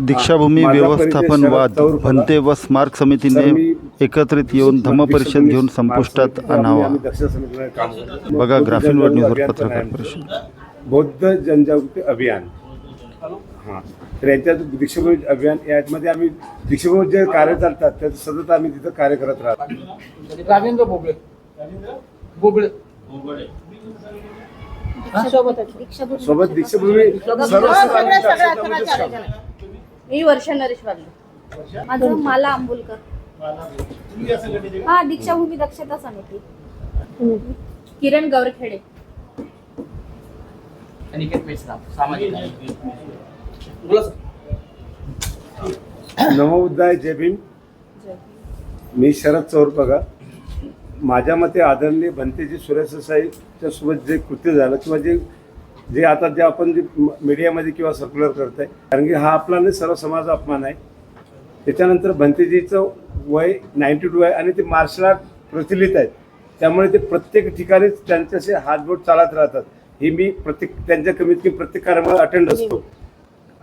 दीक्षाभूमी व्यवस्थापन वाद. भंते व स्मारक समितीने एकत्रित येऊन धम्मपरिषद घेऊन संपुष्टात आणावा. बघा न्यूजवर अभियान. पत्रकार परिषद. बौद्ध जनजागृती अभियान. हां. तर याच्यात दीक्षाभूमी अभियान यामध्ये आम्ही दीक्षाभूमी जे कार्य चालतात त्याचं सतत आम्ही तिथं कार्य करत राहतो. राजेंद्र बोबळे बोबळे सोबत दीक्षाभूमी सर्व मी वर्षा नरेश वागले. माझं माला आंबोलकर. हा दीक्षाभूमी दक्षता समिती. किरण गौरखेडे. नमोबुद्धाय जय भीम. मी शरद चौर बघा. माझ्या मते आदरणीय भंतेजी सुरेशसाईच्या सोबत जे कृत्य झालं किंवा जे जे आता जे आपण जे मीडियामध्ये किंवा सर्क्युलर करत आहे कारण की हा आपला नाही सर्व समाज अपमान आहे. त्याच्यानंतर भंतेजीचं वय नाईन्टी टू आहे आणि ते मार्शल आर्ट प्रचलित आहेत. त्यामुळे ते प्रत्येक ठिकाणी त्यांच्याशी हातबोट चालत राहतात. हे मी प्रत्येक त्यांच्या कमीत कमी प्रत्येक कार्यक्रमाला अटेंड असतो.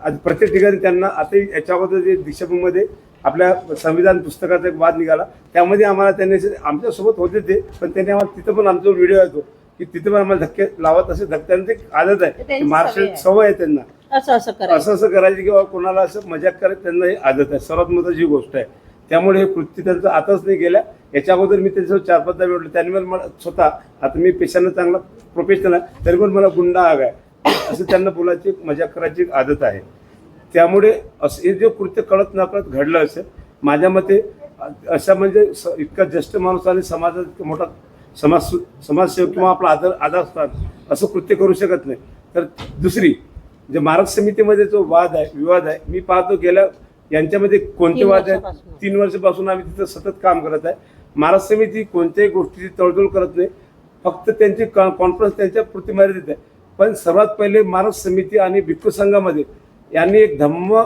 आज प्रत्येक ठिकाणी त्यांना आता याच्या अगोदर जे दीक्षाभूमीमध्ये आपल्या संविधान पुस्तकाचा एक वाद निघाला. त्यामध्ये आम्हाला त्यांनी आमच्यासोबत होते ते पण त्यांनी आम्हाला तिथं पण आमचा व्हिडिओ येतो. की तिथे पण आम्हाला धक्के लावत असे धक्क्यांची आदत आहे. मार्शल सवय आहे. त्यांना. असं असं असं असं करायची किंवा कोणाला असं मजाक करायची त्यांना ही आदत आहे. सर्वात महत्वाची गोष्ट आहे. त्यामुळे हे कृत्य त्यांचं आताच नाही गेल्या याच्या अगोदर मी त्यांच्यासोबत चार पाचदा भेटलो त्यांनी मला स्वतः आता मी पेशानं चांगला प्रोफेशनल आहे तरी पण मला गुंडा हवा आहे. असं त्यांना बोलायची मजाक करायची आदत आहे. त्यामुळे असं हे जे कृत्य कळत नकळत घडलं असेल माझ्या मते अशा म्हणजे इतका ज्येष्ठ माणूस आणि समाजात इतका मोठा समाज समाजसेवक किंवा आपला आदर आधारस्थान असं कृत्य करू शकत नाही. तर दुसरी जे महाराष्ट्र समितीमध्ये जो वाद आहे विवाद आहे मी पाहतो गेल्या यांच्यामध्ये कोणते वाद आहेत. तीन वर्षापासून आम्ही तिथं सतत काम करत आहे. महाराष्ट्र समिती कोणत्याही गोष्टीची तळजोड करत नाही. फक्त त्यांची कॉन्फरन्स त्यांच्या पुरती मर्यादित आहे पण सर्वात पहिले महाराष्ट्र समिती आणि भिक्खू संघामध्ये यांनी एक धम्म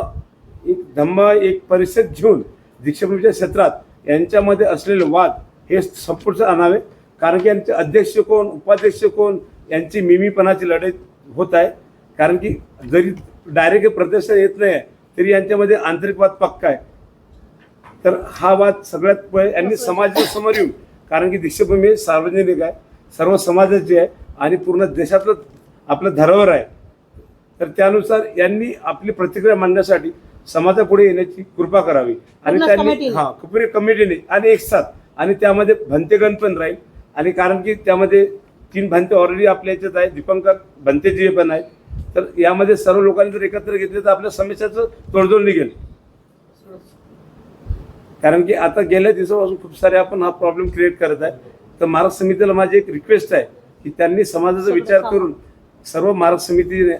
एक धम्म एक परिषद घेऊन दीक्षाभूमीच्या क्षेत्रात यांच्यामध्ये असलेले वाद हे संपुष्ट आणावे. कारण की यांचे अध्यक्ष कोण उपाध्यक्ष कोण यांची मिमीपणाची लढाई होत आहे. कारण की जरी डायरेक्ट प्रत्यक्ष येत नाही तरी यांच्यामध्ये आंतरिक वाद पक्का आहे. तर हा वाद सगळ्यात पहिले यांनी समाजाच्या समोर येऊन कारण की दीक्षाभूमी ही सार्वजनिक आहे. सर्व समाजाची आहे आणि पूर्ण देशातलं आपलं धरोहर आहे. तर त्यानुसार यांनी आपली प्रतिक्रिया मांडण्यासाठी समाजापुढे येण्याची कृपा करावी. आणि त्यांनी. हा पुरे कमिटीने आणि एक साथ आणि त्यामध्ये भंतेगण पण राहील. आणि कारण की त्यामध्ये तीन भंते ऑलरेडी आपल्या याच्यात आहे दीपंकर भंतेजी पण आहेत. तर यामध्ये सर्व लोकांनी जर एकत्र घेतले तर आपल्या समस्याचं तोडजोड निघेल. कारण की आता गेल्या दिवसापासून खूप सारे आपण हा प्रॉब्लेम क्रिएट करत आहे. तर महाराष्ट्र समितीला माझी एक रिक्वेस्ट आहे की त्यांनी समाजाचा विचार करून सर्व महाराष्ट्र समितीने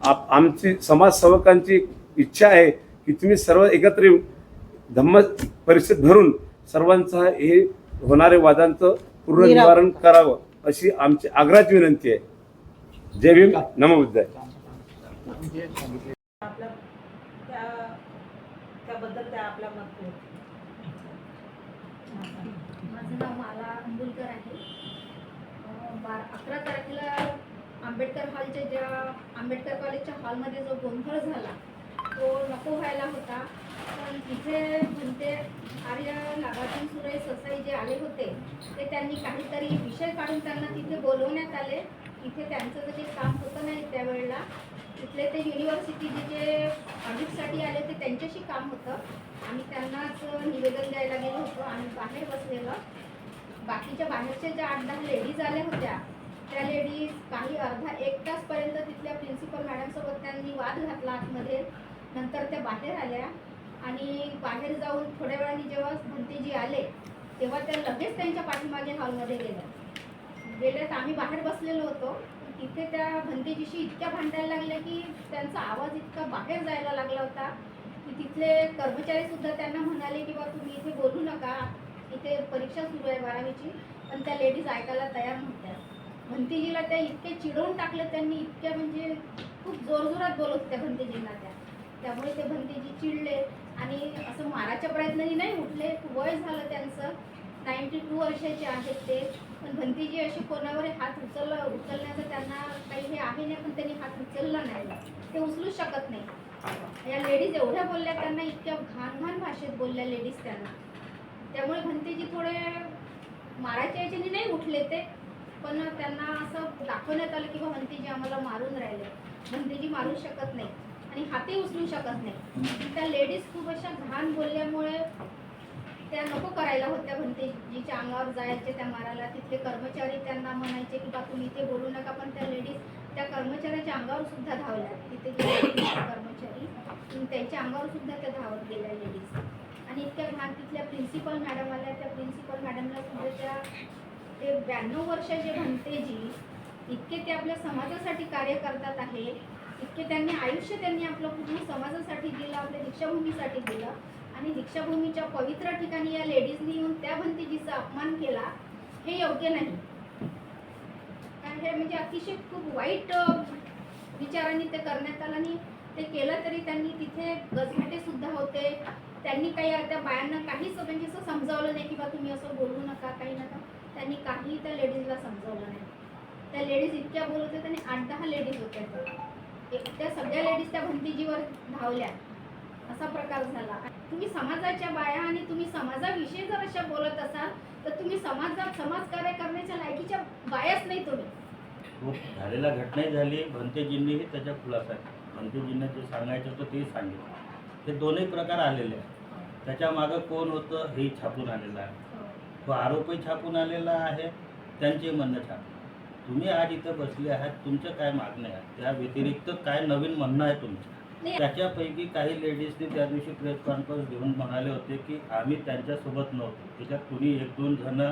आमची समाजसेवकांची इच्छा आहे की तुम्ही सर्व एकत्र येऊन धम्म परिषद भरून सर्वांचं हे होणारे वादांचं पूर्ण निवारण करावं अशी आमची आग्रहाची विनंती आहे. जय भीम नमोबुद्धाय त्या त्या माझं नाव माला आंबोलकर आहे. अकरा तारखेला आंबेडकर हॉलच्या ज्या आंबेडकर कॉलेजच्या हॉलमध्ये जो गोंधळ झाला तो नको व्हायला होता. पण तिथे म्हणते आर्य नागार्जुन सुरे ससाई जे आले होते ते त्यांनी काहीतरी विषय काढून त्यांना तिथे बोलवण्यात आले. तिथे त्यांचं जे काम होतं नाही त्यावेळेला तिथले ते युनिव्हर्सिटीचे जे ऑडिटसाठी आले ते त्यांच्याशी काम होतं. आम्ही त्यांनाच निवेदन द्यायला गेलो होतो. आणि बाहेर बसलेलं. बाकीच्या बाहेरच्या ज्या आठ दहा लेडीज आल्या होत्या त्या लेडीज काही अर्धा एक तासपर्यंत तिथल्या प्रिन्सिपल मॅडमसोबत त्यांनी वाद घातला आतमध्ये. नंतर त्या बाहेर आल्या आणि बाहेर जाऊन थोड्या वेळाने जेव्हा भंतेजी आले तेव्हा त्या लगेच त्यांच्या पाठीमागे हॉलमध्ये गेल्या. गेल्या तर आम्ही बाहेर बसलेलो होतो. तिथे त्या भंतेजीशी इतक्या भांडायला लागल्या की त्यांचा आवाज इतका बाहेर जायला लागला होता की तिथले कर्मचारी सुद्धा त्यांना म्हणाले की बा तुम्ही इथे बोलू नका इथे परीक्षा सुरू आहे बारावीची. पण त्या लेडीज ऐकायला तयार नव्हत्या. भंतेजीला त्या इतके चिडवून टाकलं त्यांनी इतक्या म्हणजे खूप जोरजोरात बोलत होत्या भंतेजींना त्या. त्यामुळे ते भंतेजी चिडले आणि असं माराच्या प्रयत्नाने नाही उठले. वय झालं त्यांचं. नाईन्टी टू वर्षाचे आहेत ते. पण भंतीजी असे कोणावर हात उचलला उचलण्याचं त्यांना काही हे आहे नाही पण त्यांनी हात उचलला नाही. ते उचलू शकत नाही. या लेडीज एवढ्या बोलल्या त्यांना इतक्या घाण घाण भाषेत बोलल्या लेडीज त्यांना. त्यामुळे भंतेजी थोडे मारायच्या याच्याने नाही उठले ते. पण त्यांना असं दाखवण्यात आलं की बा भंतेजी आम्हाला मारून राहिले. भंतेजी मारू शकत नाही. आणि हाती उचलू शकत नाही. त्या लेडीज खूप अशा घाण बोलल्यामुळे त्या नको करायला होत्या म्हणते. जिच्या अंगावर जायचे त्या मारायला तिथले कर्मचारी त्यांना म्हणायचे की बा तुम्ही इथे बोलू नका. पण त्या लेडीज त्या कर्मचाऱ्याच्या अंगावर सुद्धा धावल्या. तिथे कर्मचारी. त्यांच्या अंगावर सुद्धा त्या धावत गेल्या लेडीज आणि इतक्या घाण तिथल्या प्रिन्सिपल मॅडम आल्या. त्या प्रिन्सिपल मॅडमला सुद्धा त्या ते ब्याण्णव वर्षाचे जी इतके ते आपल्या समाजासाठी कार्य करतात आहे. इतके त्यांनी आयुष्य त्यांनी आपलं पूर्ण समाजासाठी दिलं आपल्या दीक्षाभूमीसाठी दिलं. आणि दीक्षाभूमीच्या पवित्र ठिकाणी या लेडीजनी येऊन त्या भंतीजीचा अपमान केला हे योग्य नाही. कारण हे म्हणजे अतिशय खूप वाईट विचारांनी ते करण्यात आलं आणि ते केलं तरी त्यांनी तिथे गजमेटे सुद्धा होते. त्यांनी काही त्या बायांना काहीच म्हणजे असं समजावलं नाही की बा तुम्ही असं बोलू नका काही नका. त्यांनी काही त्या लेडीजला समजावलं नाही. त्या लेडीज इतक्या बोलत होत्या त्यांनी आठ दहा लेडीज होत्या. एक- त्या सगळ्या लेडीज त्या भंतीजीवर धावल्या. असा प्रकार झाला. तुम्ही समाजाच्या बाया आणि तुम्ही समाजाविषयी जर अशा बोलत असाल तर तुम्ही समाजात समाजकार्य करण्याच्या लायकीच्या बायाच नाही तुम्ही. खूप झालेल्या घटनाही झाली. भंतेजींनीही त्याच्या खुलासा भंतेजींना जे सांगायचं होतं तेही सांगितलं. हे दोन्ही प्रकार आलेले आहेत. त्याच्या मागं कोण होतं हेही छापून आलेलं आहे. तो आरोपही छापून आलेला आहे त्यांचे म्हणणं छापून. तुम्ही आज इथं बसले आहात तुमच्या काय मागण्या आहेत त्या व्यतिरिक्त काय नवीन म्हणणं आहे तुमचं. त्याच्यापैकी काही लेडीजने त्या दिवशी प्रेस कॉन्फरन्स घेऊन म्हणाले होते की आम्ही त्यांच्यासोबत नव्हतो. त्याच्यात कुणी एक दोन जण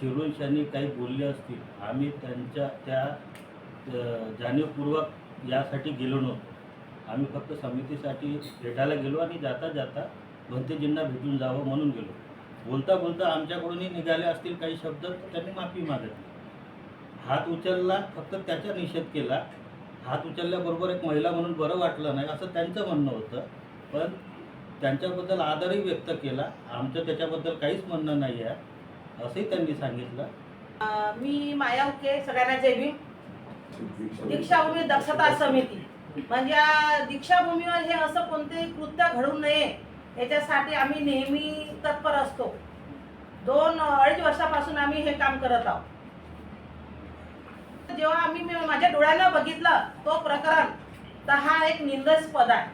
शिरून शनी काही बोलले असतील. आम्ही त्यांच्या त्या जाणीवपूर्वक यासाठी गेलो नव्हतो. आम्ही फक्त समितीसाठी भेटायला गेलो आणि जाता जाता भंतेजींना भेटून जावं म्हणून गेलो. बोलता बोलता आमच्याकडूनही निघाले असतील काही शब्द तर त्यांनी माफी मागितली. हात उचलला फक्त त्याचा निषेध केला. हात उचलल्याबरोबर एक महिला म्हणून बरं वाटलं नाही असं त्यांचं म्हणणं होतं. पण त्यांच्याबद्दल आदरही व्यक्त केला. आमचं त्याच्याबद्दल काहीच म्हणणं नाही आहे असंही त्यांनी सांगितलं. मी माया उके सगळ्यांना जय भीम. दीक्षाभूमी दक्षता समिती. म्हणजे दीक्षाभूमीवर हे असं कोणतेही कृत्य घडू नये याच्यासाठी आम्ही नेहमी तत्पर असतो. दोन अडीच वर्षापासून आम्ही हे काम करत आहोत. जेव्हा आम्ही माझ्या डोळ्यानं बघितलं तो प्रकरण तर हा एक निंदस्पद आहे.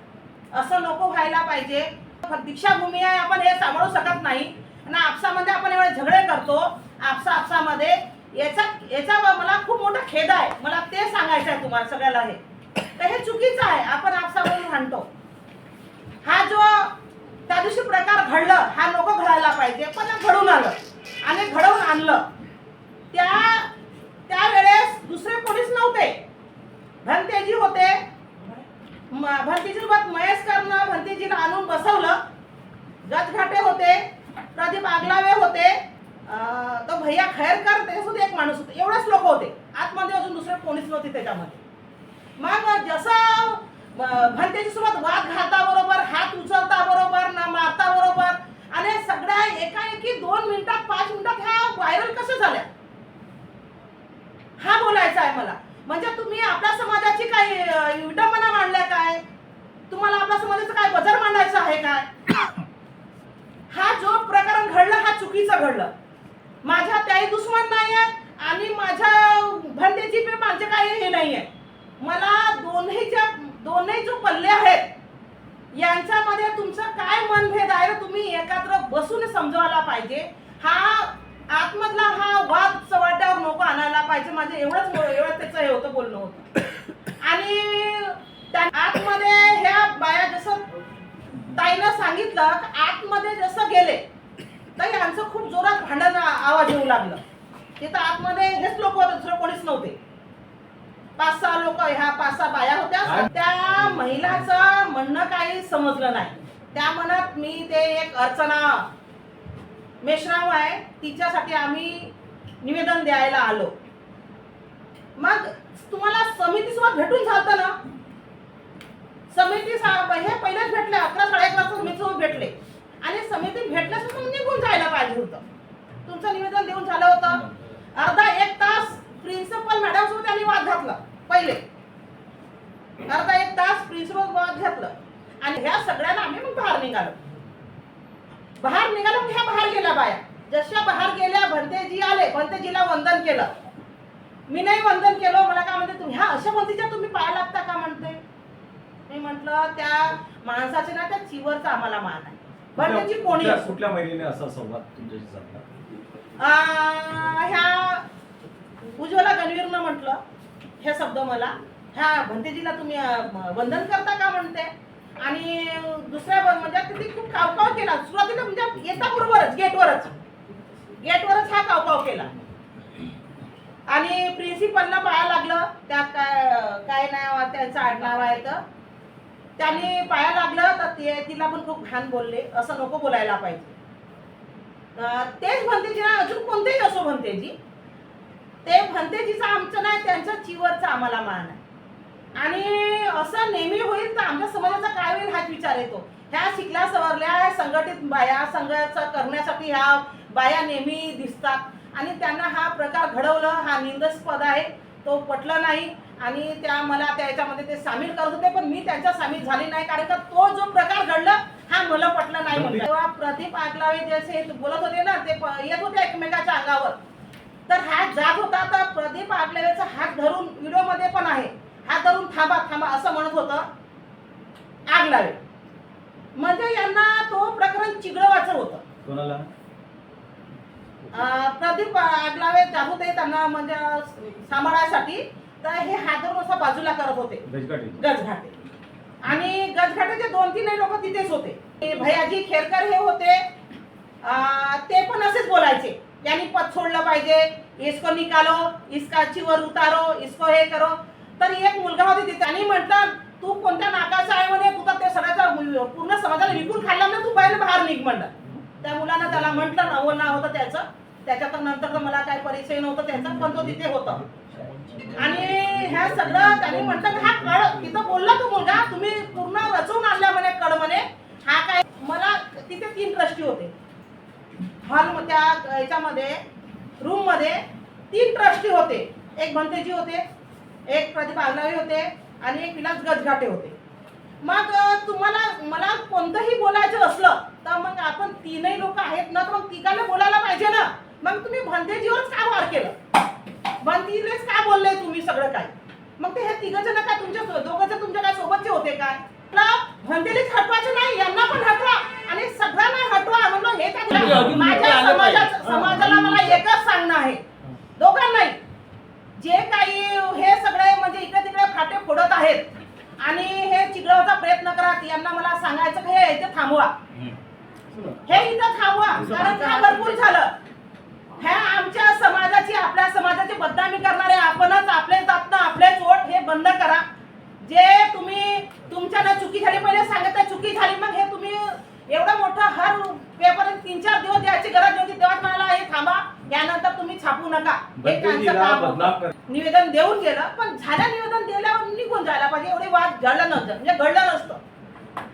असं नको व्हायला पाहिजे. दीक्षाभूमी आहे आपण हे सांभाळू शकत नाही. आणि आपसामध्ये आपण एवढे झगडे करतो आपसा आपसामध्ये. याचा याचा मला खूप मोठा खेद आहे. मला ते सांगायचं आहे तुम्हाला सगळ्याला हे. तर हे चुकीचं आहे. आपण आपसामधून भांडतो. हा जो त्या दिवशी प्रकार घडलं हा नको घडायला पाहिजे. पण घडून आलं. आणि घडवून आणलं. त्या त्यावेळेस दुसरे पोलीस नव्हते. भंतेजी होते. म- भंतेजीसोबत महेशकरनं भंतेजीला आणून बसवलं. गजघाटे होते प्रदीप आगलावे होते. तो भैया खैरकर सुद्धा एक माणूस होते. एवढेच लोक होते. आतमध्ये अजून दुसरे कोणीच नव्हते त्याच्यामध्ये. मग जसं भंतेजीसोबत वाद घालता बरोबर हात उचलता बरोबर ना मारता बरोबर आणि सगळ्या एकाएकी दोन मिनिटात पाच मिनिटात ह्या व्हायरल कसं झाल्या? हा आहे मला. म्हणजे तुम्ही आपल्या समाजाची काही अं, विडंबना मांडल्या काय? तुम्हाला आपल्या समाजाचं काय बजर मांडायचं आहे काय? हा जो प्रकरण घडलं हा चुकीचं घडलं. माझ्या त्याही दुश्मन नाही आहेत आणि माझ्या भंडेची पण माझे काही हे नाही आहे मला दोन्हीच्या दोन्ही जो पल्ले आहेत यांच्यामध्ये तुमचं काय मनभेद आहे तुम्ही एकत्र बसून समजवायला पाहिजे. हा आतमधला हा वाद नको आणायला पाहिजे. माझं एवढंच एवढं त्याचं हे होतं बोलणं होतं. आणि आतमध्ये ह्या बाया जसं ताईनं सांगितलं की आतमध्ये जसं गेले तर यांचं खूप जोरात भांडण आवाज येऊ लागलं. तिथं आतमध्ये हेच लोक होते दुसरं कोणीच नव्हते. पाच सहा लोक ह्या पाच सहा बाया होत्या. त्या महिलाचं म्हणणं काही समजलं नाही. त्या मनात मी ते एक अर्चना मेश्राम आहे तिच्यासाठी आम्ही निवेदन द्यायला आलो. मग तुम्हाला समिती सोबत भेटून झालं ना? समिती हे पहिलेच भेटले अकरा साडे अकरा समितीसोबत भेटले. आणि समिती भेटल्यास मग निघून जायला पाहिजे होतं. तुमचं निवेदन देऊन झालं होतं. अर्धा एक तास प्रिन्सिपल मॅडम सोबत त्यांनी वाद घातला पहिले. अर्धा एक तास प्रिन्सिपल वाद घातलं. बायाला आम्ही मग बाहेर निघालो. बाहेर निघालो ह्या बाहेर गेल्या बाया. जशा बाहेर गेल्या भंतेजी आले भंतेजीला वंदन केलं. मी नाही वंदन केलं मला काय म्हणते तुम्ही ह्या अशा भंतीच्या तुम्ही पाया लागता का? म्हणते. मी म्हंटल त्या माणसाचे ना त्या चिवरचा आम्हाला मान आहे. भंतेजी कोणी? कुठल्या- महिलेने असा संवाद तुमच्याशी साधला? आ, ह्या उज्ज्वला गणवीरनं म्हटलं हे शब्द मला ह्या भंतेजीला तुम्ही अ, म- वंदन करता का? म्हणते. आणि दुसऱ्या ब- म्हणजे तिथे खूप कावकाव केला. सुरुवातीला म्हणजे येता बरोबरच गेटवरच. गेटवरच हा कावकाव केला. आणि प्रिन्सिपलला पाया लागलं त्या काय काय नाव त्यांचं आडनाव आहे तर. त्यांनी पाया लागलं तर ते तिला पण खूप घाण बोलले असं नको बोलायला पाहिजे. तेच म्हणते जी ना अजून कोणतेही असो म्हणते जी. ते म्हणते भंतेजीचं आमचं नाही त्यांचं चिवरचं आम्हाला मान आहे. आणि असं नेहमी होईल तर आमच्या समाजाचा काय होईल हाच विचार येतो. ह्या शिकल्या सवरल्या संघटित बाया संघ करण्यासाठी ह्या बाया नेहमी दिसतात. आणि त्यांना हा प्रकार घडवलं हा निंदस्पद आहे. तो पटलं नाही. आणि त्या मला त्याच्यामध्ये ते सामील करत होते पण मी त्यांच्या सामील झाली नाही. कारण का तो जो प्रकार घडला हा मला पटला नाही म्हणून तेव्हा प्रदीप आगलावे जसे बोलत होते ना ते येत होते एकमेकाच्या अंगावर. तर हात जात होता. तर प्रदीप आगलावेचा हात धरून व्हिडिओमध्ये पण आहे. हात धरून थांबा थांबा असं म्हणत होतं आगलावे. म्हणजे यांना तो प्रकरण चिघळवायचं होतं. कोणाला? प्रदीप आगलावे जात होते त्यांना म्हणजे सांभाळायसाठी. तर हे धरून असं बाजूला करत होते. गजघाटे. आणि गजघाटेचे दोन तीन लोक तिथेच होते. भैयाजी खेरकर हे होते. ते पण असेच बोलायचे. यांनी पद सोडलं पाहिजे. इसको निकालो इसका चिवर उतारो इसको हे करो. तर एक मुलगा होता तिथे. त्यांनी म्हटलं तू कोणत्या नाकाचा आहे म्हणे? तू तर ते सगळ्याचा पूर्ण समाजाला विकून खाल्ला ना तू? बाहेर बाहेर निघ म्हणलं. त्या मुलानं त्याला म्हटलं नवं नाव होतं त्याचं. त्याच्यात नंतर तर मला काय परिचय नव्हतं त्याचा पण तो तिथे होता. आणि ह्या सगळं त्यांनी म्हटलं हा कळ तिथं बोलला तो मुलगा तुम्ही पूर्ण रचून आणल्या म्हणे कळ म्हणे. हा काय मला तिथे तीन ट्रस्टी होते. हॉल त्या याच्यामध्ये रूममध्ये तीन ट्रस्टी होते. एक भंतेजी होते एक प्रदीप आगलावी होते आणि एक विलास गजघाटे होते. मग तुम्हाला मला कोणतंही बोलायचं असलं तर मग आपण तीनही लोक आहेत ना तर मग तिघांना बोलायला पाहिजे ना. मग तुम्ही भंतेजीवरच का वार केलं? भंतीलेच का बोलले तुम्ही सगळं काय मग ते हे तिघ जण काय तुमच्या दोघं जण तुमच्या काय सोबतचे होते काय? भंतेलीच हटवायचं नाही यांना पण हटवा आणि सगळ्यांना हटवा म्हणलं हे त्या म्हणजे माझ्या पाहिजे. समाजाला मला एकच सांगणं आहे. दोघांनाही. जे काही हे सगळे म्हणजे इकडे तिकडे फाटे फोडत आहेत आणि हे चिघळावचा प्रयत्न करा यांना मला सांगायचं की हे इथे थांबवा. हे इथं थांबवा कारण का भरपूर झालं. ह्या आमच्या समाजाची आपल्या समाजाची बदनामी करणारे आपणच आपले जात आपलेच वोट हे बंद करा. जे तुम्ही तुमच्या ना चुकी झाली पहिले सांगत चुकी झाली मग हे तुम्ही एवढं मोठं हर पेपर तीन चार दिवस द्यायची गरज नव्हती तेव्हा मला हे थांबा यानंतर तुम्ही छापू नका. हे त्यांचं निवेदन देऊन गेलं पण झालं निवेदन दिल्यावर निघून जायला पाहिजे एवढे वाद घडलं नव्हतं म्हणजे घडलं नसतं.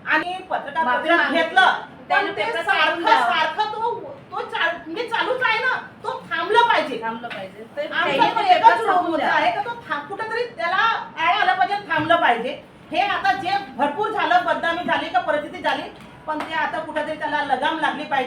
आणि पत्रकार. घेतलं. त्यांनी ते पेपर सारखं काढून द्यावा. सारखं तो तो चाल- म्हणजे चालूच आहे ना तो थांबलं पाहिजे थांबलं पाहिजे ते आमचा त्यांनी पण ते एकच पेपर छापून मुद्दा द्या. आहे का तो था- कुठेतरी त्याला आळ आलं पाहिजे थांबलं पाहिजे हे आता जे भरपूर झालं बदनामी झाली का परिस्थिती झाली पण ते आता कुठेतरी त्याला लगाम लागली पाहिजे